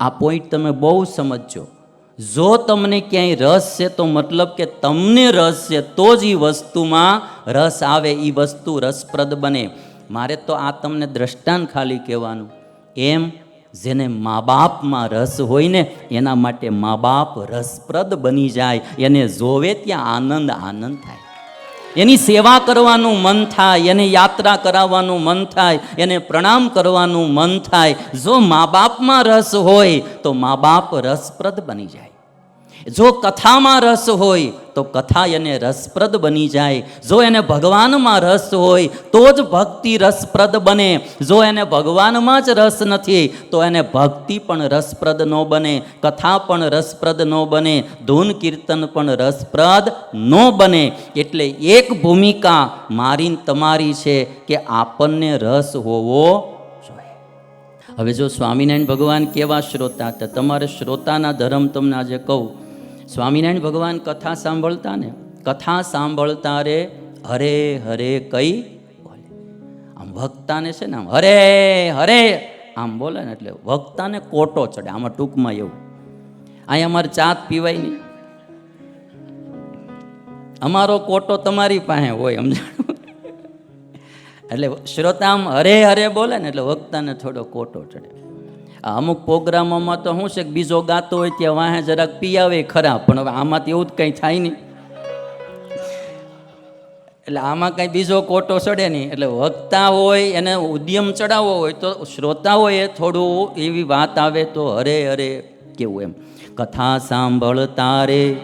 આ પોઈન્ટ તમે બહુ સમજજો. જો તમને ક્યાંય રસ છે, તો મતલબ કે તમને રસ છે, તો જ એ વસ્તુમાં રસ આવે એ વસ્તુ રસપ્રદ બને. મારે તો આ તમને દ્રષ્ટાંત ખાલી કહેવાનું. એમ જેને મા બાપમાં રસ હોય ને, એના માટે મા બાપ રસપ્રદ બની જાય. એને જોવે ત્યાં આનંદ આનંદ થાય. એની સેવા કરવાનું મન થાય, એને યાત્રા કરાવવાનું મન થાય, એને પ્રણામ કરવાનું મન થાય. જો મા બાપમાં રસ હોય, તો મા બાપ રસપ્રદ બની જાય. જો કથામાં રસ હોય તો કથા એને રસપ્રદ બની જાય. જો એને ભગવાનમાં રસ હોય તો જ ભક્તિ રસપ્રદ બને. જો એને ભગવાનમાં જ રસ નથી તો એને ભક્તિ પણ રસપ્રદ ન બને. કથા પણ રસપ્રદ ન બને. ધૂન કીર્તન પણ રસપ્રદ ન બને. એટલે એક ભૂમિકા મારી તમારી છે કે આપણને રસ હોવો હવે જો સ્વામિનારાયણ ભગવાન કેવા શ્રોતા હતા? તમારે શ્રોતાના ધર્મ તમને આજે કહું. સ્વામિનારાયણ ભગવાન કથા સાંભળતા ને કથા સાંભળતા રે હરે હરે કઈ બોલે. આમ વક્તાને છે ને આમ હરે હરે આમ બોલે ને એટલે વક્તાને કોટો ચડે, આમાં ટૂંકમાં એવું. અહીંયા અમારે ચાત પીવાય નહીં. અમારો કોટો તમારી પાસે હોય, સમજાણું? એટલે શ્રોતા આમ હરે હરે બોલે ને એટલે વક્તાને થોડો કોટો ચડે. અમુક પ્રોગ્રામોમાં તો શું છે કે બીજો ગાતો હોય ત્યાં વાહે જરાક પીયાવે ખરા, પણ હવે આમાં તો એવું જ કંઈ થાય નહીં. એટલે આમાં કંઈ બીજો કોટો ચડે નહીં. એટલે વક્તા હોય, એને ઉદ્યમ ચડાવવો હોય, તો શ્રોતાઓએ થોડું એવી વાત આવે તો હરે હરે કેવું એમ. કથા સાંભળતા રે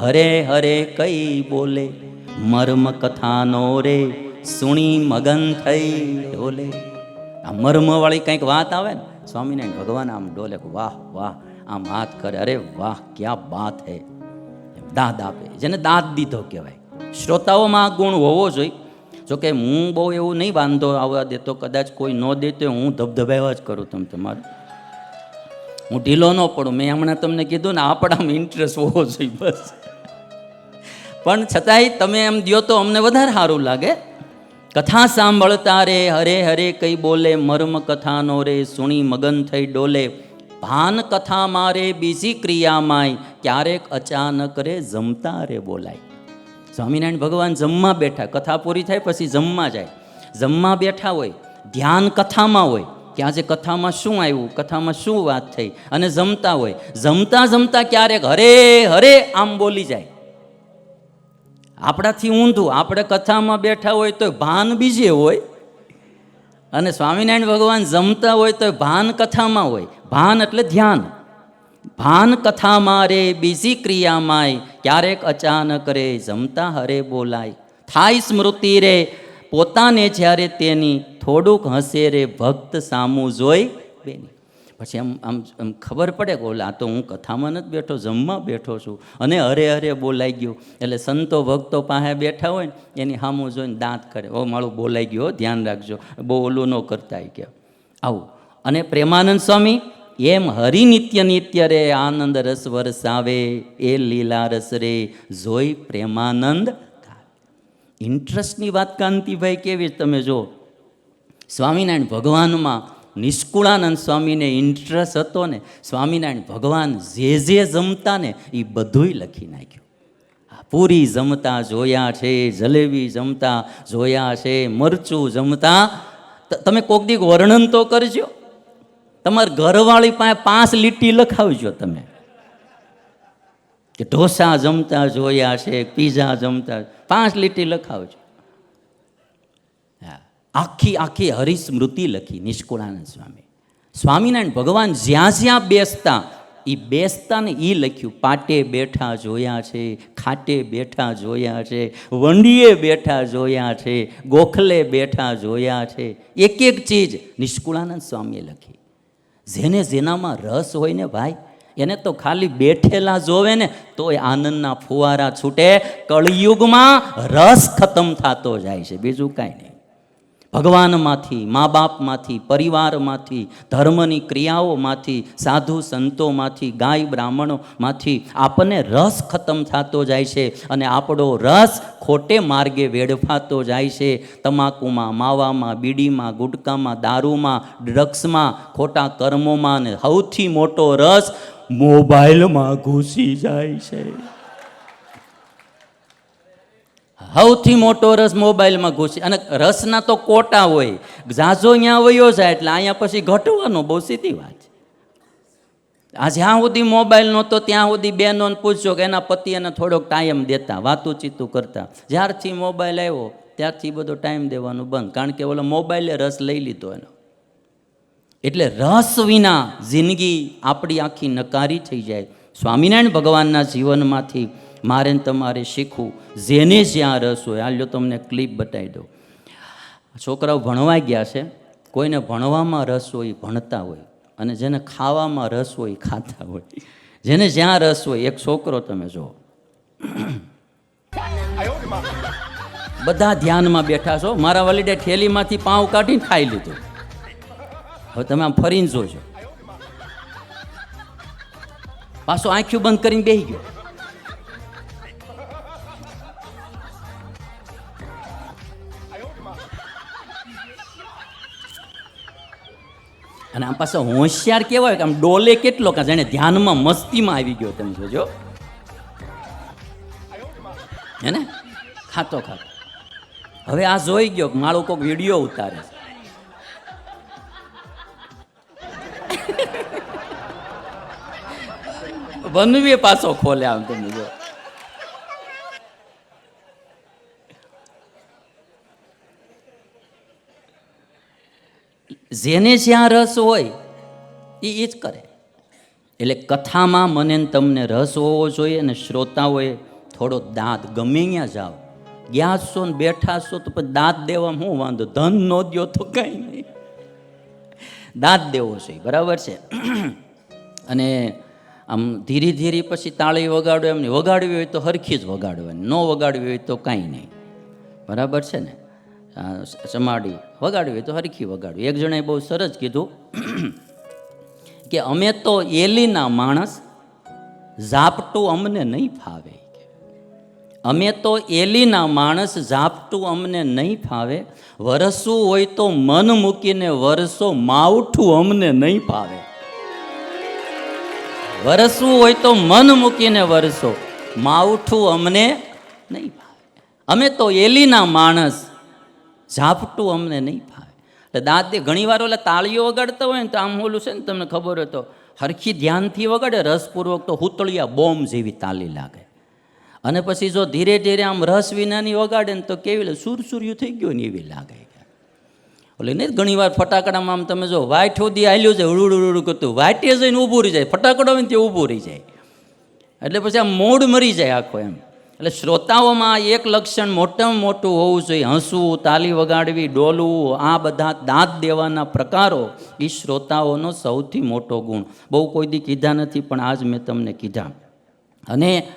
હરે હરે કઈ બોલે, મર્મ કથાનો રે, સુણી મગન થઈ બોલે આ મર્મવાળી કંઈક વાત આવે ને સ્વામિનારાયણ ભગવાન આમ ડોલે વાહ વાહ, આમ હાથ કરે. અરે વાહ, ક્યાં બાત હે. દાદ આપે. જેને દાદ દીધો કહેવાય. શ્રોતાઓમાં આ ગુણ હોવો જોઈએ. જોકે હું બહુ એવું નહીં વાંધો આવવા દેતો. કદાચ કોઈ ન દે તો હું ધબધબાવ્યા જ કરું તમે તમારું. હું ઢીલો ન પડું. મેં હમણાં તમને કીધું ને, આપણામાં ઇન્ટરેસ્ટ હોવો જોઈએ બસ. પણ છતાંય તમે એમ દો તો અમને વધારે સારું લાગે. કથા સાંભળતા રે, હરે હરે કઈ બોલે, મર્મ કથાનો રે, સુણી મગન થઈ ડોલે. ભાન કથા મારે, બીજી ક્રિયામાંય, ક્યારેક અચાનક રે જમતા રે બોલાય. સ્વામિનારાયણ ભગવાન જમવા બેઠા, કથા પૂરી થાય પછી જમવા જાય. જમવા બેઠા હોય, ધ્યાન કથામાં હોય કે આજે કથામાં શું આવ્યું, કથામાં શું વાત થઈ, અને જમતા હોય. જમતા જમતા ક્યારેક હરે હરે આમ બોલી જાય. આપણાથી ઊંધું. આપણે કથામાં બેઠા હોય તો ભાન બીજે હોય. અને સ્વામિનારાયણ ભગવાન જમતા હોય તો ભાન કથામાં હોય. ભાન એટલે ધ્યાન. ભાન કથામાં રે, બીજી ક્રિયામાંય. ક્યારેક અચાનક રે, જમતા હરે બોલાય. થાય સ્મૃતિ રે, પોતાને જ્યારે તેની થોડુંક હસે રે, ભક્ત સામું જોઈ બેની. પછી આમ આમ આમ ખબર પડે કે ઓલા તો હું કથામાં નથી બેઠો, જમવા બેઠો છું. અને હરે હરે બોલાઈ ગયું. એટલે સંતો, ભક્તો પાસે બેઠા હોય ને, એની સામું જોઈને દાંત કરે. ઓ મારું બોલાઈ ગયો ધ્યાન રાખજો. બહુ ઓલું ન કરતા કે. આવું. અને પ્રેમાનંદ સ્વામી, એમ હરિ નિત્ય નિત્ય રે, આનંદ રસ વરસાવે એ લીલા રસ રે, જોઈ પ્રેમાનંદ ઇન્ટરેસ્ટની વાત કાંતિભાઈ કેવી? તમે જો સ્વામિનારાયણ ભગવાનમાં નિષ્કુળાનંદ સ્વામીને ઇન્ટરેસ્ટ હતો ને, સ્વામિનારાયણ ભગવાન જે જે જમતા ને એ બધુંય લખી નાખ્યું. પૂરી જમતા જોયા છે, જલેબી જમતા જોયા છે, મરચું જમતા. તમે કોક દીક વર્ણન તો કરજો. તમારા ઘરવાળી પાસે પાંચ લીટી લખાવજો તમે. કે ઢોસા જમતા જોયા છે, પીઝા જમતા. પાંચ લીટી લખાવજો. આખી આખી હરિસ્મૃતિ લખી નિષ્કુળાનંદ સ્વામી. સ્વામિનારાયણ ભગવાન જ્યાં જ્યાં બેસતા એ બેસતા ને એ લખ્યું, પાટે બેઠા જોયા છે, ખાટે બેઠા જોયા છે, વંડીએ બેઠા જોયા છે, ગોખલે બેઠા જોયા છે. એક એક ચીજ નિષ્કુળાનંદ સ્વામીએ લખી. જેને જેનામાં રસ હોય ને ભાઈ, એને તો ખાલી બેઠેલા જોવે ને, તોય આનંદના ફુવારા છૂટે, કળિયુગમાં રસ ખતમ થતો જાય છે. બીજું કાંઈ નહીં. ભગવાનમાંથી મા બાપમાંથી પરિવારમાંથી, ધર્મની ક્રિયાઓમાંથી, સાધુ સંતોમાંથી, ગાય બ્રાહ્મણોમાંથી આપણને રસ ખતમ થતો જાય છે અને આપણો રસ ખોટે માર્ગે વેડફાતો જાય છે. તમાકુમાં, માવામાં, બીડીમાં, ગુટકામાં, દારૂમાં, ડ્રગ્સમાં, ખોટા કર્મોમાં અને સૌથી મોટો રસ મોબાઈલમાં ઘૂસી જાય છે. સૌથી મોટો રસ મોબાઈલમાં ઘૂસી. અને રસના તો કોટા હોય. ઝાઝો અહીંયા વયો જાય એટલે અહીંયા પછી ઘટવાનો બહુ સીધી વાત છે. આ જ્યાં સુધી મોબાઈલ નહોતો, ત્યાં સુધી બહેનોને પૂછજો કે એના પતિ એને થોડોક ટાઈમ દેતા વાતું ચીતું કરતા. જ્યારથી મોબાઈલ આવ્યો, ત્યારથી બધો ટાઈમ દેવાનું બંધ. કારણ કે ઓલો મોબાઈલે રસ લઈ લીધો એનો. એટલે રસ વિના જિંદગી આપણી આખી નકારી થઈ જાય. સ્વામિનારાયણ ભગવાનના જીવનમાંથી મારે તમારે શીખવું. જેને જ્યાં રસ હોય હાલ્યો તમને ક્લિપ બતાવી દો છોકરાઓ ભણવા ગયા છે. કોઈને ભણવામાં રસ હોય, ભણતા હોય. અને જેને ખાવામાં રસ હોય, ખાતા હોય. જેને જ્યાં રસ હોય, એક છોકરો તમે જુઓ. બધા ધ્યાનમાં બેઠા છો. મારા વલીડે ઠેલીમાંથી પાઉં કાઢીને ખાઈ લીધું. હવે તમે આમ ફરીને જોજો. પાછો આંખ્યું બંધ કરીને બેસી ગયો. અને આમ પાછો હોશિયાર કેવાય કે આમ ડોલે કેટલો કે જાણે ધ્યાનમાં મસ્તીમાં આવી ગયો તમે જોજો. હે ને? ખાતો ખાતો. હવે આ જોઈ ગયો માળો કોઈક વીડિયો ઉતારે વનવે પાછો ખોલે આમ તમે જો જેને જ્યાં રસ હોય એ એ જ કરે. એટલે કથામાં મને તમને રસ હોવો જોઈએ અને શ્રોતાઓએ થોડો દાંત ગમે ત્યાં જાઓ. ગયા ને બેઠા છો તો પછી દાંત દેવામાં હું વાંધો? ધન નો દ્યો તો કાંઈ નહીં. દાંત દેવો છે બરાબર છે? અને આમ ધીરે ધીરે પછી તાળી વગાડો એમને વગાડવી હોય તો હરખી જ વગાડવાની. ન વગાડવી હોય તો કાંઈ નહીં. બરાબર છે ને? આ ચમાડી વગાડવી તો હરખી વગાડવી. એક જણાએ બહુ સરસ કીધું કે અમે તો એલીના માણસ ઝાપટું અમને નહીં ફાવે. અમે તો એલીના માણસ ઝાપટું અમને નહીં ફાવે. વરસવું હોય તો મન મૂકીને વરસો, માવઠું અમને નહીં ફાવે. વરસવું હોય તો મન મૂકીને વરસો, માવઠું અમને નહીં ફાવે. અમે તો એલીના માણસ ઝાપટું અમને નહીં ફાવે એટલે દાંતે ઘણીવાર ઓલા તાળીઓ વગાડતા હોય ને તો આમ ઓલું છે ને તમને ખબર હોય તો હરખી ધ્યાનથી વગાડે, રસપૂર્વક તો હુતળિયા બોમ્બ જેવી તાલી લાગે. અને પછી જો ધીરે ધીરે આમ રસ વિનાની વગાડે ને તો કેવી સુરસુર્યું થઈ ગયું ને એવી લાગે એટલે નહીં ઘણી વાર ફટાકડામાં આમ તમે જો વાઇટ સુધી આલ્યું છે, ઉડું ઉડું કરતું વાઇટે જઈને ઊભું રહી જાય, ફટાકડો ને તે ઊભું રહી જાય. એટલે પછી આમ મોડ મરી જાય આખો એમ. એટલે શ્રોતાઓમાં એક લક્ષણ મોટામાં મોટું હોવું જોઈએ. હસવું, તાલી વગાડવી, ડોલવું, આ બધા દાંત દેવાના પ્રકારો એ શ્રોતાઓનો સૌથી મોટો ગુણ. બહુ કોઈ દી કીધા નથી, પણ આજ મેં તમને કીધા. અને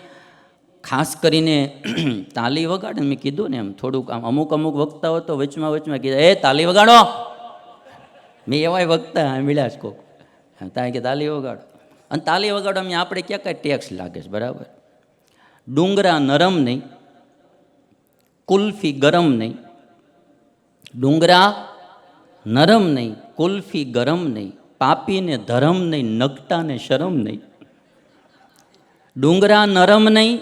ખાસ કરીને તાલી વગાડે, મેં કીધું ને એમ, થોડુંક આમ અમુક અમુક વક્તાઓ તો વચમાં વચમાં કીધા, એ, તાલી વગાડો! મેં એવાય વક્તા મળ્યા જ કોક. ત્યાં કે, તાલી વગાડો. અને તાલી વગાડો મેં આપણે ક્યાં કાંઈ ટેક્સ લાગે છે, બરાબર? ડુંગરા નરમ નહીં, કુલ્ફી ગરમ નહીં. ડુંગરા નરમ નહીં, કુલ્ફી ગરમ નહીં, પાપીને ધરમ નહીં, નગટાને શરમ નહીં. ડુંગરા નરમ નહીં,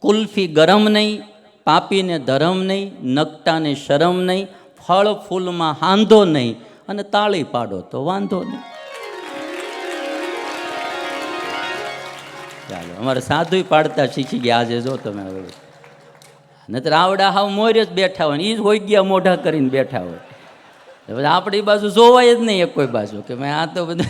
કુલ્ફી ગરમ નહીં, પાપીને ધરમ નહીં, નગટાને શરમ નહીં, ફળ ફૂલમાં હાંધો નહીં અને તાળી પાડો તો વાંધો નહીં. ચાલો. અમારે સાધુય પાડતા શીખી ગયા. આજે જો તમે હવે. નતર આવડા હાવ મોર જ બેઠા હોય ને એ જ હોય ગયા મોઢા કરીને બેઠા હોય. આપણી બાજુ જોવાય જ નહીં એક કોઈ બાજુ. કે મેં આ તો બધું